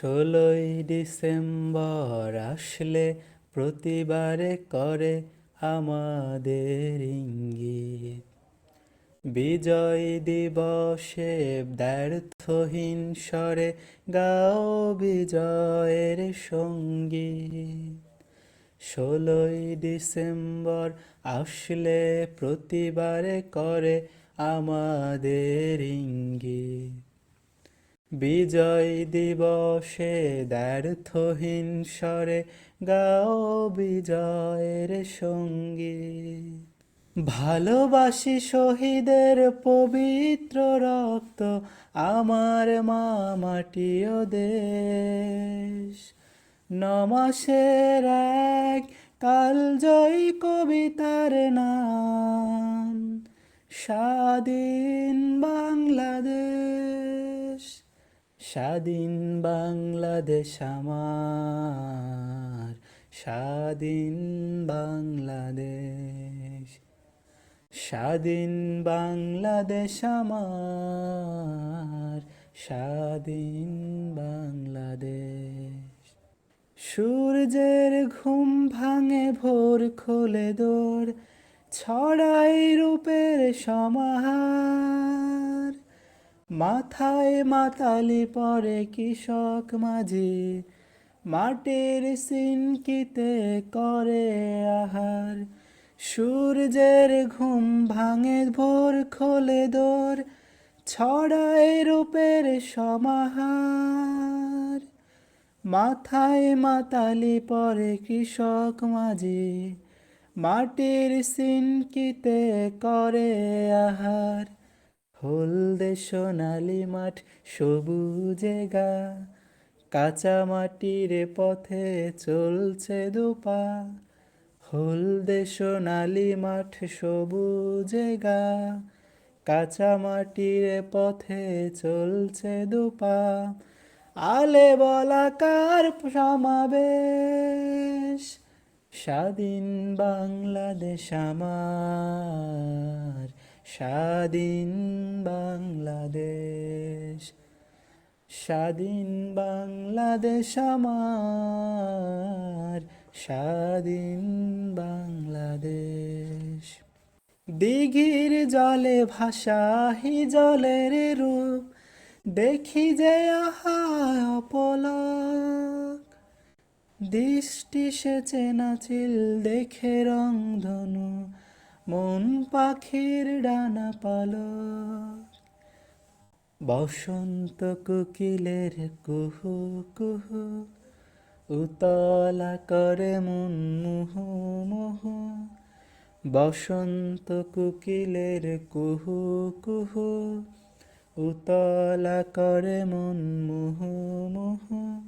ষোলোই ডিসেম্বর আসলে প্রতিবারে করে আমাদের ইঙ্গিত। বিজয় দিবসে ব্যর্থহীন স্বরে গাও বিজয়ের সংগীত। ষোলোই ডিসেম্বর আসলে প্রতিবারে করে আমাদের ইঙ্গিত। বিজয় দিবসে ব্যর্থহীন স্বরে গাও বিজয়ের সংগীত। ভালোবাসি শহীদের পবিত্র রক্ত আমার মা মাটিও দেশ। নমাসের এক কালজয়ী কবিতার নাম, স্বাধীন বাংলাদেশ। স্বাধীন বাংলাদেশ আমার, স্বাধীন বাংলাদেশ। স্বাধীন বাংলাদেশ আমার, স্বাধীন বাংলাদেশ। সূর্যের ঘুম ভাঙে ভোর খোলে দোর, ছড়াই রূপের সমাহার। মাথায় মাতালি পরে কৃষক মাঝি, মাটির সিনকিতে করে আহার। সূর্যের ঘুম ভাঙে ভোর খোলে দোর, ছড়ায় রূপের সমাহার। মাথায় মাতালি পরে কৃষক মাঝি, মাটির সিনকিতে করে আহার। হলদে সোনালি মাঠ, সবুজে গা। কাঁচা মাটির পথে চলছে দুপা। হলদে সোনালি মাঠ, সবুজে গা। কাঁচা মাটির পথে চলছে দুপা। আলে বলাকার সমাবেশ, স্বাধীন বাংলাদেশ আমার। স্বাধীন বাংলাদেশ স্বাধীন বাংলাদেশ আমার, স্বাধীন বাংলাদেশ। দিঘির জলে ভাষাহি জলের রূপ, দেখি যে আহা অপলক। দৃষ্টি সেচে নাচিল দেখে রং ধনু মন পাখির ডানা পালক। বসন্ত কুকিলের কুহু কুহু, উতলা করে মন মুহু মুহু। বসন্ত কুকিলের কুহু কুহু, উতলা করে মন মুহু মুহু।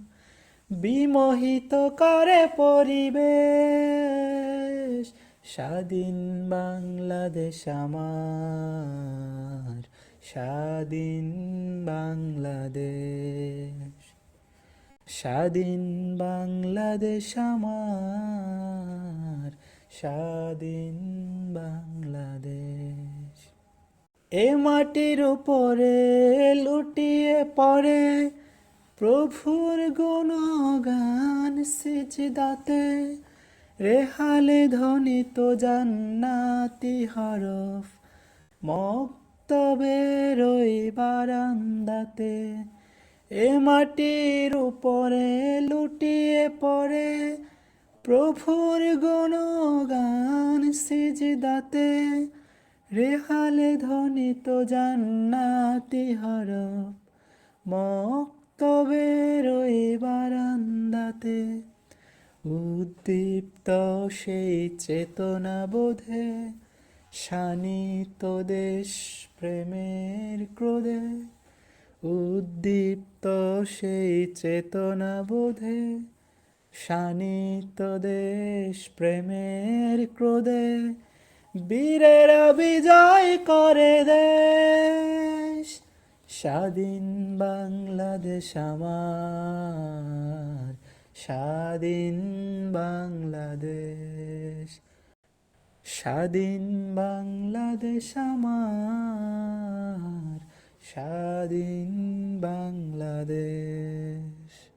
বিমোহিত করে পরিবেশ স্বাধীন বাংলাদেশ আমার, স্বাধীন বাংলাদেশ। স্বাধীন বাংলাদেশ আমার, স্বাধীন বাংলাদেশ। এ মাটির উপরে লুটিয়ে পড়ে প্রভুর গুণগান সিজদাতে। রেহালে ধ্বনিত জান্নাতি হরফ মক্তবে ওই বারান্দাতে। এ মাটির উপরে লুটিয়ে পড়ে প্রভুর গুণগান সিজদাতে। রেহালে ধ্বনিত জান্নাতি হরফ মক্তবের উদ্দীপ্ত সেই চেতনা বোধে, শানিত দেশ প্রেমের ক্রোধে। উদ্দীপ্ত সেই চেতনা বোধে, শানিত দেশ প্রেমের ক্রোধে, বীরেরা বিজয় করে দেশ। স্বাধীন বাংলাদেশ আমার। স্বাধীন বাংলাদেশ স্বাধীন বাংলাদেশ আমার স্বাধীন বাংলাদেশ।